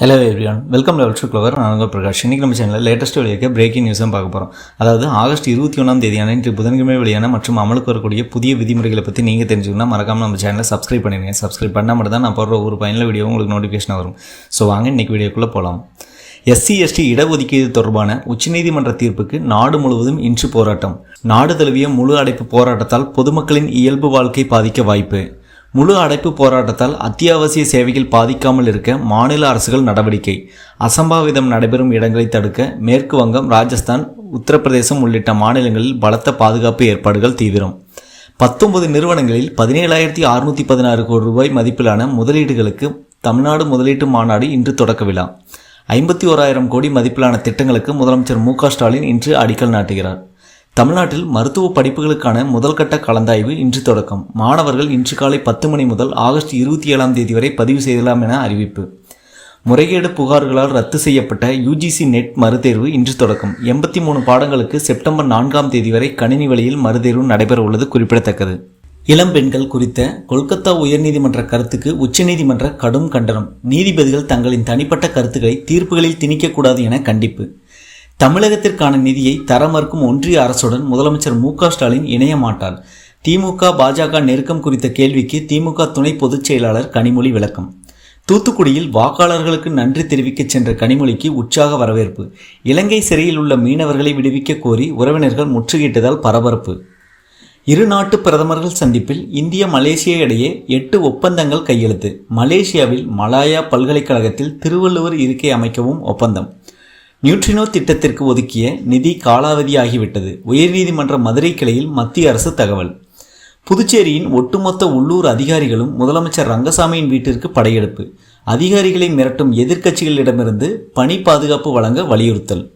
Hello everyone welcome level to clever நான் உங்கள் பிரகாஷ். இன்றைக்கி நம்ம சேனலில் லேட்டஸ்ட் வெளியாக பிரேக்கிங் நியூஸும் பார்க்க போகிறோம் அதாவது ஆகஸ்ட் இருபத்தி ஒன்றாம் தேதியான இன்று புதன்கிழமை வெளியான மற்றும் அமலுக்கு வரக்கூடிய புதிய விதிமுறைகளை பற்றி நீங்கள் தெரிஞ்சுக்கணும் மறக்காமல் நம்ம சேனலை சப்ஸ்கிரைப் பண்ணிடுங்க. சப்ஸ்கிரைப் பண்ணால் மட்டும் தான் நான் போடுற ஒரு பயனில் வீடியோ உங்களுக்கு நோட்டிஃபிகேஷன் வரும். ஸோ வாங்க இன்றைக்கி வீடியோக்குள்ளே போகலாம் எஸ்சி எஸ்டி இடஒதுக்கீடு தொடர்பான உச்சநீதிமன்ற தீர்ப்புக்கு நாடு முழுவதும் இன்று போராட்டம். நாடு தழுவிய முழு அடைப்பு போராட்டத்தால் பொதுமக்களின் இயல்பு வாழ்க்கை பாதிக்க வாய்ப்பு. முழு அடைப்பு போராட்டத்தால் அத்தியாவசிய சேவைகள் பாதிக்காமல் இருக்க மாநில அரசுகள் நடவடிக்கை. அசம்பாவிதம் நடைபெறும் இடங்களை தடுக்க மேற்கு வங்கம் ராஜஸ்தான் உத்தரப்பிரதேசம் உள்ளிட்ட மாநிலங்களில் பலத்த பாதுகாப்பு ஏற்பாடுகள் தீவிரம். பத்தொன்பது நிறுவனங்களில் பதினேழாயிரத்தி அறுநூற்றி பதினாறு கோடி ரூபாய் மதிப்பிலான முதலீடுகளுக்கு தமிழ்நாடு முதலீட்டு மாநாடு இன்று தொடக்க விழா. ஐம்பத்தி ஓராயிரம் கோடி மதிப்பிலான திட்டங்களுக்கு முதலமைச்சர் மு ஸ்டாலின் இன்று அடிக்கல் நாட்டுகிறார். தமிழ்நாட்டில் மருத்துவ படிப்புகளுக்கான முதல்கட்ட கலந்தாய்வு இன்று தொடக்கம். மாணவர்கள் இன்று காலை பத்து மணி முதல் ஆகஸ்ட் இருபத்தி ஏழாம் தேதி வரை பதிவு செய்யலாம் என அறிவிப்பு. முறைகேடு புகார்களால் ரத்து செய்யப்பட்ட யுஜிசி நெட் மறுதேர்வு இன்று தொடக்கம். எண்பத்தி மூணு பாடங்களுக்கு செப்டம்பர் நான்காம் தேதி வரை கணினி வழியில் மறுதேர்வு நடைபெற உள்ளது குறிப்பிடத்தக்கது. இளம் பெண்கள் குறித்த கொல்கத்தா உயர்நீதிமன்ற கருத்துக்கு உச்சநீதிமன்ற கடும் கண்டனம். நீதிபதிகள் தங்களின் தனிப்பட்ட கருத்துக்களை தீர்ப்புகளில் திணிக்கக்கூடாது என கண்டிப்பு. தமிழகத்திற்கான நிதியை தர மறுக்கும் ஒன்றிய அரசுடன் முதலமைச்சர் மு ஸ்டாலின் இணைய மாட்டார். திமுக பாஜக நெருக்கம் குறித்த கேள்விக்கு திமுக துணை பொதுச் செயலாளர் கனிமொழி விளக்கம். தூத்துக்குடியில் வாக்காளர்களுக்கு நன்றி தெரிவிக்க சென்ற கனிமொழிக்கு உற்சாக வரவேற்பு. இலங்கை சிறையில் உள்ள மீனவர்களை விடுவிக்க கோரி உறவினர்கள் முற்றுகையிட்டதால் பரபரப்பு. இரு நாட்டு பிரதமர்கள் சந்திப்பில் இந்திய மலேசிய இடையே எட்டு ஒப்பந்தங்கள் கையெழுத்து. மலேசியாவில் மலாயா பல்கலைக்கழகத்தில் திருவள்ளுவர் இருக்கை அமைக்கவும் ஒப்பந்தம். நியூட்ரினோ திட்டத்திற்கு ஒதுக்கிய நிதி காலாவதியாகிவிட்டது. உயர்நீதிமன்ற மதுரை கிளையில் மத்திய அரசு தகவல். புதுச்சேரியின் ஒட்டுமொத்த உள்ளூர் அதிகாரிகளும் முதலமைச்சர் ரங்கசாமியின் வீட்டிற்கு படையெடுப்பு. அதிகாரிகளை மிரட்டும் எதிர்க்கட்சிகளிடமிருந்து பணி பாதுகாப்பு வழங்க வலியுறுத்தல்.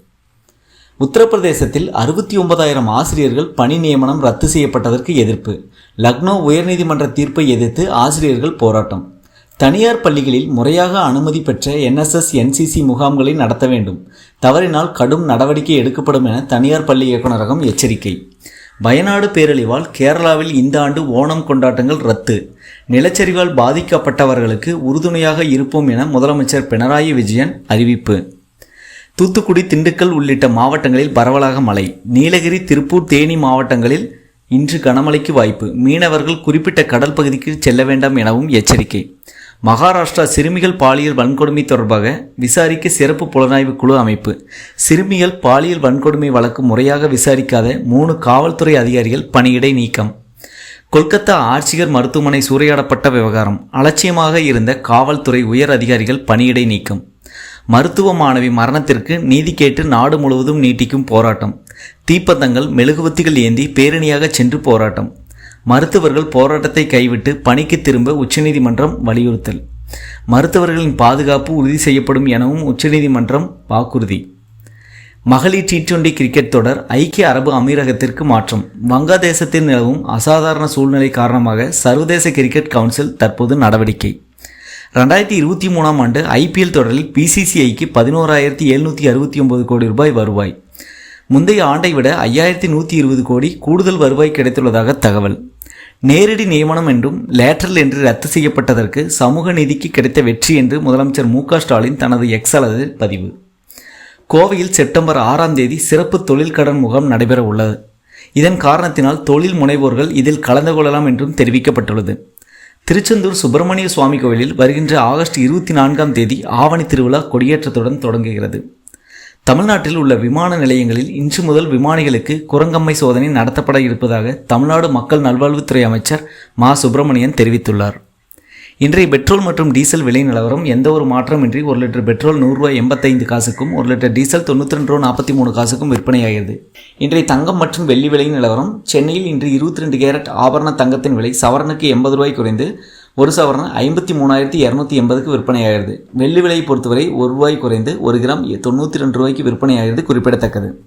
உத்தரப்பிரதேசத்தில் அறுபத்தி ஒன்பதாயிரம் ஆசிரியர்கள் பணி நியமனம் ரத்து செய்யப்பட்டதற்கு எதிர்ப்பு. லக்னோ உயர்நீதிமன்ற தீர்ப்பை எதிர்த்து ஆசிரியர்கள் போராட்டம். தனியார் பள்ளிகளில் முறையாக அனுமதி பெற்ற என்எஸ்எஸ் என்சிசி முகாம்களை நடத்த வேண்டும். தவறினால் கடும் நடவடிக்கை எடுக்கப்படும் என தனியார் பள்ளி இயக்குநரகம் எச்சரிக்கை. வயநாடு பேரழிவால் கேரளாவில் இந்த ஆண்டு ஓணம் கொண்டாட்டங்கள் ரத்து. நிலச்சரிவால் பாதிக்கப்பட்டவர்களுக்கு உறுதுணையாக இருப்போம் என முதலமைச்சர் பினராயி விஜயன் அறிவிப்பு. தூத்துக்குடி திண்டுக்கல் உள்ளிட்ட மாவட்டங்களில் பரவலாக மழை. நீலகிரி திருப்பூர் தேனி மாவட்டங்களில் இன்று கனமழைக்கு வாய்ப்பு. மீனவர்கள் குறிப்பிட்ட கடல் பகுதிக்கு செல்ல வேண்டாம் எனவும் எச்சரிக்கை. மகாராஷ்டிரா சிறுமிகள் பாலியல் வன்கொடுமை தொடர்பாக விசாரிக்க சிறப்பு புலனாய்வு குழு அமைப்பு. சிறுமிகள் பாலியல் வன்கொடுமை வழக்கு முறையாக விசாரிக்காத மூணு காவல்துறை அதிகாரிகள் பணியிடை நீக்கம். கொல்கத்தா ஆட்சியர் மருத்துவமனை சூறையாடப்பட்ட விவகாரம். அலட்சியமாக இருந்த காவல்துறை உயர் அதிகாரிகள் பணியிடை நீக்கம். மருத்துவ மாணவி மரணத்திற்கு நீதி கேட்டு நாடு முழுவதும் நீட்டிக்கும் போராட்டம். தீப்பந்தங்கள் மெழுகுவத்திகள் ஏந்தி பேரணியாக சென்று போராட்டம். மருத்துவர்கள் போராட்டத்தை கைவிட்டு பணிக்கு திரும்ப உச்சநீதிமன்றம் வலியுறுத்தல். மருத்துவர்களின் பாதுகாப்பு உறுதி செய்யப்படும் எனவும் உச்சநீதிமன்றம் வாக்குறுதி. மகளிர் டி டுவெண்டி கிரிக்கெட் தொடர் ஐக்கிய அரபு அமீரகத்திற்கு மாற்றம். வங்காதேசத்தில் நிலவும் அசாதாரண சூழ்நிலை காரணமாக சர்வதேச கிரிக்கெட் கவுன்சில் தற்போது நடவடிக்கை. ரெண்டாயிரத்தி இருபத்தி மூணாம் ஆண்டு ஐபிஎல் தொடரில் பிசிசிஐக்கு பதினோராயிரத்தி எழுநூற்றி அறுபத்தி ஒன்பது கோடி ரூபாய் வருவாய். முந்தைய ஆண்டை விட ஐயாயிரத்தி நூற்றி இருபது கோடி கூடுதல் வருவாய் கிடைத்துள்ளதாக தகவல். நேரடி நியமனம் என்றும் லேட்டரல் என்று ரத்து செய்யப்பட்டதற்கு சமூக நீதிக்கு கிடைத்த வெற்றி என்று முதலமைச்சர் மு ஸ்டாலின் தனது எக்ஸ் பதிவு. கோவையில் செப்டம்பர் ஆறாம் தேதி சிறப்பு தொழில் கடன் முகாம் நடைபெற உள்ளது. இதன் காரணத்தினால் தொழில் முனைவோர்கள் இதில் கலந்து கொள்ளலாம் என்றும் தெரிவிக்கப்பட்டுள்ளது. திருச்செந்தூர் சுப்பிரமணிய சுவாமி கோவிலில் வருகின்ற ஆகஸ்ட் இருபத்தி நான்காம் தேதி ஆவணி திருவிழா கொடியேற்றத்துடன் தொடங்குகிறது. தமிழ்நாட்டில் உள்ள விமான நிலையங்களில் இன்று முதல் விமானிகளுக்கு குரங்கம்மை சோதனை நடத்தப்பட இருப்பதாக தமிழ்நாடு மக்கள் நல்வாழ்வுத்துறை அமைச்சர் மா. சுப்பிரமணியன் தெரிவித்துள்ளார். இன்றைய பெட்ரோல் மற்றும் டீசல் விலை நிலவரம் எந்த ஒரு மாற்றமின்றி ஒரு லிட்டர் பெட்ரோல் நூறுரூவா எண்பத்தைந்து காசுக்கும் ஒரு லிட்டர் டீசல் தொண்ணூற்றி ரெண்டு ரூபா நாற்பத்தி மூணு காசுக்கும் விற்பனையாகிறது. இன்றைய தங்கம் மற்றும் வெள்ளி விலை நிலவரம் சென்னையில் இன்று இருபத்தி ரெண்டு கேரட் ஆபரண தங்கத்தின் விலை சவரனுக்கு எண்பது ரூபாய் குறைந்து ஒரு சவரன் ஐம்பத்தி மூணாயிரத்தி இரநூத்தி எண்பதுக்கு விற்பனையாகிறது. வெள்ளி விலையை பொறுத்தவரை ஒரு ரூபாய் குறைந்து ஒரு கிராம் தொண்ணூற்றி ரெண்டு ரூபாய்க்கு விற்பனையாகிறது குறிப்பிடத்தக்கது.